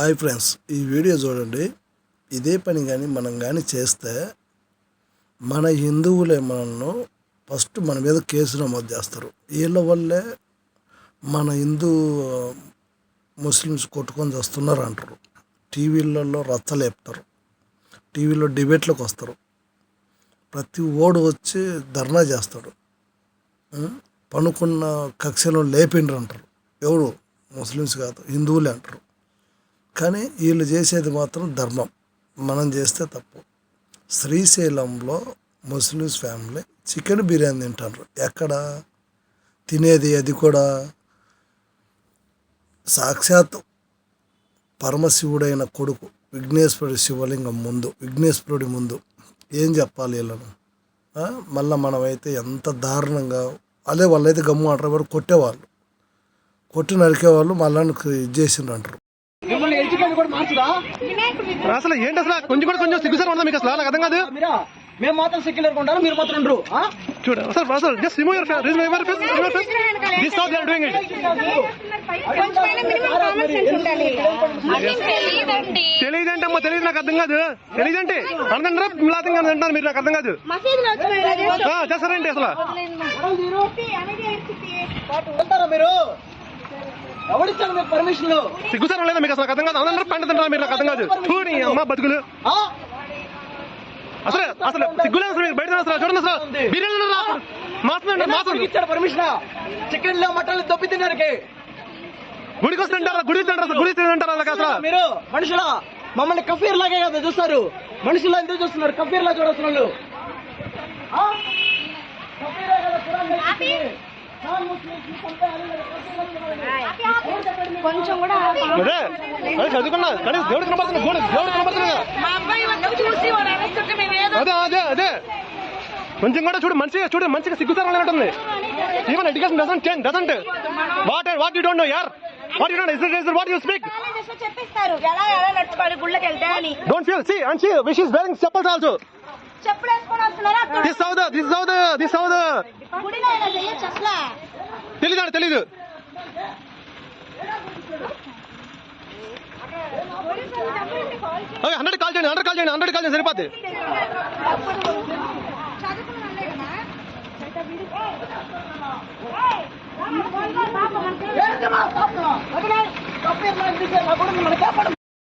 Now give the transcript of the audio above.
Hi friends ఈ video చూడండి. ఇదే పని కానీ మనం కానీ చేస్తే మన హిందువులే మనల్ని ఫస్ట్ మన మీద కేసు నమోదు చేస్తారు. వీళ్ళ వల్లే మన హిందూ ముస్లిమ్స్ కొట్టుకొని వస్తున్నారు అంటారు. టీవీలలో రచ్చలేపుతారు టీవీలో డిబేట్లకు వస్తారు. ప్రతి ఓడు వచ్చి ధర్నా చేస్తాడు. పనుకున్న కక్షలో లేపిండ్రు అంటారు. ఎవరు? ముస్లిమ్స్ కాదు హిందువులే అంటారు. కానీ వీళ్ళు చేసేది మాత్రం ధర్మం. మనం చేస్తే తప్పు. శ్రీశైలంలో ముస్లిమ్స్ ఫ్యామిలీ చికెన్ బిర్యానీ తింటారు. ఎక్కడ? తినేది అది కూడా సాక్షాత్ పరమశివుడైన కొడుకు విఘ్నేశ్వరుడి శివలింగం ముందు విఘ్నేశ్వరుడి ముందు. ఏం చెప్పాలి వీళ్ళను? మళ్ళీ మనమైతే ఎంత దారుణంగా అదే వాళ్ళైతే గమ్ము అంటారు ఎవరు కొట్టేవాళ్ళు. కొట్టి నరికేవాళ్ళు మళ్ళీ ఇది చేసిండ్రు అంటారు. ఎడ్యుకేట్ కూడా మార్చుదా? అసలు ఏంటి అసలు? కొంచెం కూడా కొంచెం సిగ్గుసారి ఉండదు మీకు అసలు? నాకు అర్థం కాదు. మీరా? మేము మాత్రం సెక్యులర్ ఉంటారు మీరు మాత్రం ఉండరు? చూడు అసలు అసలు just remove your face remove your face remove face this how they are doing it తెలియదంటే తెలియదు నాకు అర్థం కాదు. తెలియదంటే అర్థంటారా మిలాతంగా అంటున్నారు మీరు నాకు అర్థం కాదు. చేస్తారండి అసలు? మీరు? ఎవరిచ్చారు మీకు పర్మిషన్ సిగ్గుసారి లేదా మీకు అసలు అర్థం కాదు. అందరూ పంట తింటారా మీరు నాకు అర్థం కాదు. చూడండి అమ్మ బతుకులు. అసలు అసలు సిగ్గులేదు అసలు మీరు బయట అసలు చూడండి అసలు. బిర్యానీ మాట్లాడండి మాట్లాడండి ఇచ్చాడు పర్మిషన్ చికెన్లో మటన్ దొబ్బి తినడానికి. గుడికి వస్తుంటారా గుడి తింటారా? గుడి తింటారా? అలాగ అసలు. మీరు? మనుషుల? మమ్మల్ని కఫీర్ లాగే కదా చూస్తారు. మనుషులు ఎందుకు చూస్తున్నారు? కఫీర్ లా చూడొచ్చు కొంచెం కూడా చదువుకున్నా. కానీ దేవుడు కనబడుతుంది దేవుడు దేవుడు కనబడుతుంది అదే అదే అదే. కొంచెం కూడా చూడు మంచిగా చూడు మంచిగా సిగ్గుతారని ఉంటుంది even education doesn't change doesn't what what you don't know యార్ what you don't is is what you speak చెప్పిస్తారు. ఎలా ఎలా నడుచుకోవాలి గుళ్ళకి వెళ్తే అని. Don't feel see and see which is wearing chappals also చెప్పులు వేసుకొని వస్తున్నారా this how the this how the this how the గుడిలో ఇలా చేయొచ్చు అసలు? తెలీదు తెలీదు. హండ్రెడ్ కాల్ చేయండి హండ్రెడ్ కాల్ చేయండి హండ్రెడ్ కాల్ చేయండి సరిపోద్ది.